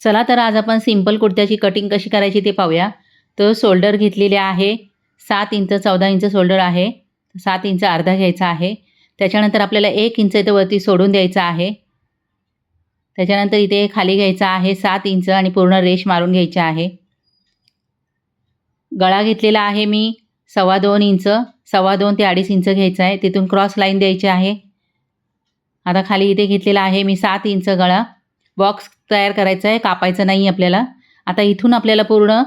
चला तर आज आपण सिंपल कुर्त्याची कटिंग कशी करायची ते पाहूया. तर शोल्डर घेतलेले आहे. सात इंच चौदा इंच शोल्डर आहे. सात इंच अर्धा घ्यायचा आहे. त्याच्यानंतर आपल्याला एक इंच इथं वरती सोडून द्यायचं आहे. त्याच्यानंतर इथे खाली घ्यायचा आहे सात इंच आणि पूर्ण रेश मारून घ्यायची आहे. गळा घेतलेला आहे मी सव्वा दोन इंच. सव्वा दोन ते अडीच इंच घ्यायचा आहे. तिथून क्रॉस लाईन द्यायची आहे. आता खाली इथे घेतलेला आहे मी सात इंच गळा. बॉक्स तयार करायचा आहे कापायचं नाही आपल्याला. आता इथून आपल्याला पूर्ण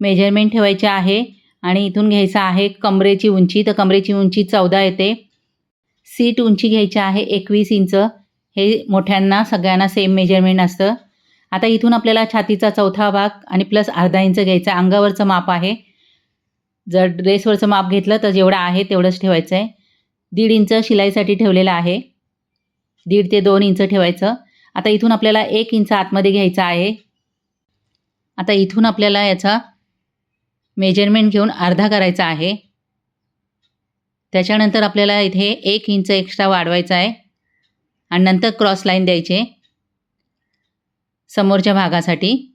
मेजरमेंट ठेवायचे आहे आणि इथून घ्यायचं आहे कमरेची उंची. तर कमरेची उंची चौदा येते. सीट उंची घ्यायची आहे एकवीस इंच. हे मोठ्यांना सगळ्यांना सेम मेजरमेंट असतं. आता इथून आपल्याला छातीचा चौथा भाग आणि प्लस अर्धा इंच घ्यायचा अंगावरचं माप आहे. जर ड्रेसवरचं माप घेतलं तर जेवढं आहे तेवढंच ठेवायचं आहे दीड इंच शिलाईसाठी ठेवलेलं आहे. दीड ते दोन इंच ठेवायचं. आता इथून आपल्याला एक इंच आतमध्ये घ्यायचा आहे. आता इथून आपल्याला याचा मेजरमेंट घेऊन अर्धा करायचा आहे. त्याच्यानंतर आपल्याला इथे एक इंच एक्स्ट्रा वाढवायचा आहे. आणि नंतर क्रॉस लाईन द्यायचे. समोरच्या भागासाठी.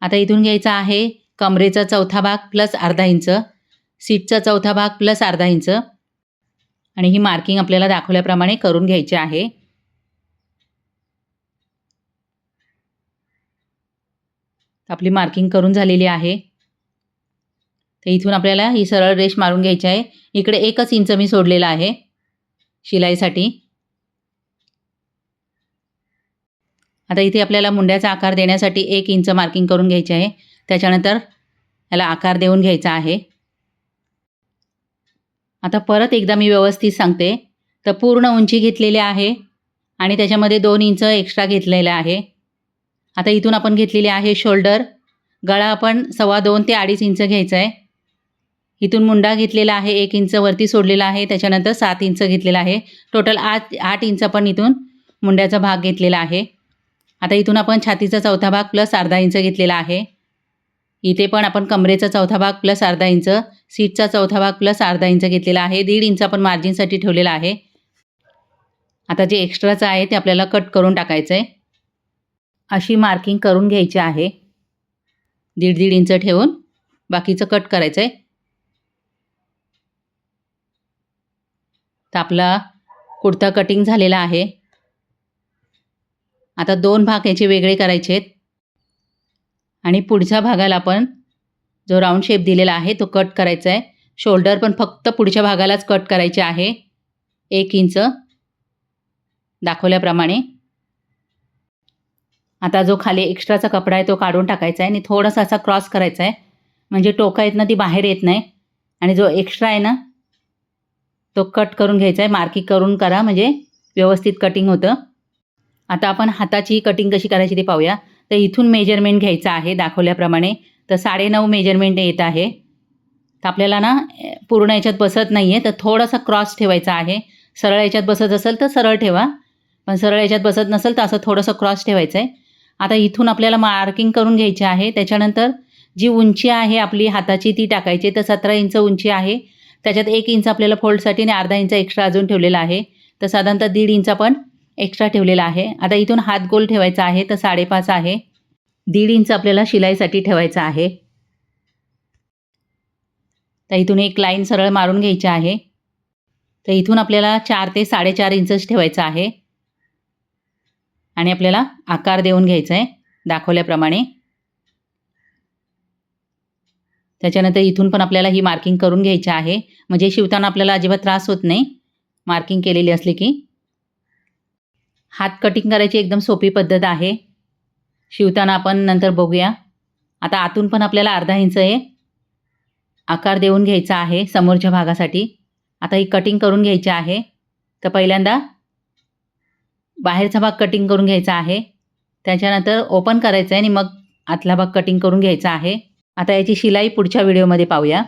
आता इथून घ्यायचा आहे कमरेचा चौथा भाग प्लस अर्धा इंच. सीटचा चौथा भाग प्लस अर्धा इंच. आणि ही मार्किंग आपल्याला दाखवल्याप्रमाणे करून घ्यायची आहे. आपली मार्किंग करून झालेली आहे. तर इथून आपल्याला ही सरळ रेश मारून घ्यायची आहे. इकडे एकच इंच मी सोडलेला आहे शिलाईसाठी. आता इथे आपल्याला मुंड्याचा आकार देण्यासाठी एक इंच मार्किंग करून घ्यायचे आहे. त्याच्यानंतर याला आकार देऊन घ्यायचा आहे. आता परत एकदा मी व्यवस्थित सांगते. तर पूर्ण उंची घेतलेली आहे आणि त्याच्यामध्ये दोन इंच एक्स्ट्रा घेतलेलं आहे. आता इथून आपण घेतलेली आहे शोल्डर गळा आपण सव्वा दोन ते अडीच इंच घ्यायचा आहे इथून मुंडा घेतलेला आहे एक इंच वरती सोडलेला आहे त्याच्यानंतर सात इंच घेतलेला आहे. टोटल आठ आठ इंच आपण इथून मुंड्याचा भाग घेतलेला आहे. आता इथून आपण छातीचा चौथा भाग प्लस अर्धा इंच घेतलेला आहे. इथे पण आपण कमरेचा चौथा भाग प्लस अर्धा इंच सीटचा चौथा भाग प्लस अर्धा इंच घेतलेला आहे. दीड इंच आपण मार्जिनसाठी ठेवलेला आहे. आता जे एक्स्ट्राचं आहे ते आपल्याला कट करून टाकायचं आहे अशी मार्किंग करून घ्यायची आहे. दीड दीड इंच ठेवून बाकीचं कट करायचं आहे तर आपला कुर्ता कटिंग झालेला आहे. आता दोन भाग याचे वेगळे करायचे आहेत आणि पुढच्या भागाला आपण जो राऊंड शेप दिलेला आहे तो कट करायचा आहे. शोल्डर पण फक्त पुढच्या भागालाच कट करायचे आहे. एक इंच दाखवल्याप्रमाणे. आता जो खाली एक्स्ट्राचा कपडा आहे तो काढून टाकायचा आहे आणि थोडासा असा क्रॉस करायचा आहे. म्हणजे टोका आहेत ना ती बाहेर येत नाही. आणि जो एक्स्ट्रा आहे ना तो कट करून घ्यायचा आहे. मार्किंग करून करा म्हणजे व्यवस्थित कटिंग होतं. आता आपण हाताची कटिंग कशी करायची ते पाहूया. तर इथून मेजरमेंट घ्यायचं आहे दाखवल्याप्रमाणे. तर साडेनऊ मेजरमेंट येत आहे. तर आपल्याला ना पूर्ण याच्यात बसत नाही आहे तर थोडासा क्रॉस ठेवायचा आहे. सरळ याच्यात बसत असेल तर सरळ ठेवा. पण सरळ याच्यात बसत नसेल तर असं थोडंसं क्रॉस ठेवायचं आहे आता इथून आपल्याला मार्किंग करून घ्यायची आहे. त्याच्यानंतर जी उंची आहे आपली हाताची ती टाकायची तर सतरा इंच उंची आहे. त्याच्यात एक इंच आपल्याला फोल्डसाठी आणि अर्धा इंच एक्स्ट्रा अजून ठेवलेला आहे. तर साधारणतः दीड इंच पण एक्स्ट्रा ठेवलेला आहे. आता इथून हात गोल ठेवायचा आहे. तर साडेपाच आहे. दीड इंच आपल्याला शिलाईसाठी ठेवायचा आहे. तर इथून एक लाईन सरळ मारून घ्यायची आहे. तर इथून आपल्याला चार ते साडेचार इंचच ठेवायचं आहे. आणि आपल्याला आकार देऊन घ्यायचा आहे दाखवल्याप्रमाणे. त्याच्यानंतर इथून पण आपल्याला ही मार्किंग करून घ्यायची आहे. म्हणजे शिवताना आपल्याला अजिबात त्रास होत नाही मार्किंग केलेली असली की. हात कटिंग करायची एकदम सोपी पद्धत आहे. शिवताना आपण नंतर बघूया. आता आतून पण आपल्याला अर्धा इंच आहे आकार देऊन घ्यायचा आहे समोरच्या भागासाठी. आता ही कटिंग करून घ्यायची आहे. तर पहिल्यांदा बाहेरचा भाग कटिंग करून घ्यायचा आहे. त्याच्यानंतर ओपन करायचं आहे आणि मग आतला भाग कटिंग करून घ्यायचा आहे. आता याची शिलाई पुढच्या व्हिडिओमध्ये पाहूया.